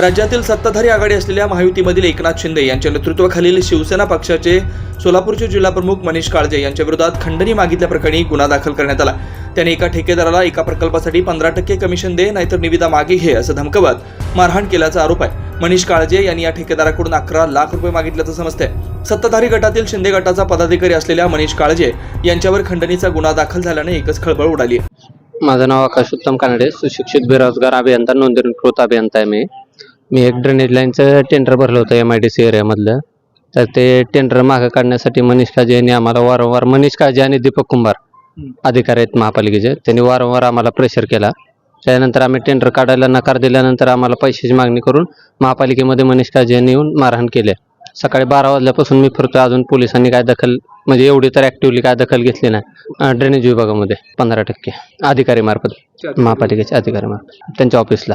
राज्यातील सत्ताधारी आघाडी असलेल्या महायुतीमधील एकनाथ शिंदे यांच्या नेतृत्वाखालील शिवसेना पक्षाचे सोलापूरचे जिल्हाप्रमुख मनीष काळजे यांच्या विरोधात खंडणी मागितल्याप्रकरणी गुन्हा दाखल करण्यात आला. त्याने एका ठेकेदाराला एका प्रकल्पासाठी पंधरा टक्के कमिशन दे नाहीतर निविदा मागे घे असं धमकवत मारहाण केल्याचा आरोप आहे. मनीष काळजे यांनी या ठेकेदाराकडून अकरा लाख रुपये मागितल्याचं समजतंय. सत्ताधारी गटातील शिंदे गटाचा पदाधिकारी असलेल्या मनीष काळजे यांच्यावर खंडणीचा गुन्हा दाखल झाल्याने एकच खळबळ उडाली माझं नाव आकाश उत्तम कानडे सुशिक्षित बेरोजगार अभियंता नोंदणीकृत अभियंता आहे मी. मी एक ड्रेनेज लाईनचं टेंडर भरलं होतं एम आय डी सी एरियामधलं तर ते टेंडर मागं काढण्यासाठी मनीष काजे यांनी आम्हाला वारंवार मनीष काजे आणि दीपक कुंभार अधिकारी आहेत महापालिकेचे. त्यांनी वारंवार आम्हाला प्रेशर केला. त्यानंतर आम्ही टेंडर काढायला नकार दिल्यानंतर आम्हाला पैशाची मागणी करून महापालिकेमध्ये मनीष काजे यांनी येऊन मारहाण केले. सकाळी बारा वाजल्यापासून मी फिरतो अजून पोलिसांनी काय दखल म्हणजे एवढी तर ॲक्टिव्हली काय दखल घेतली नाही. ड्रेनेज विभागामध्ये पंधरा टक्के अधिकारी मार्फत महापालिकेचे अधिकारी मार्फत. त्यांच्या ऑफिसला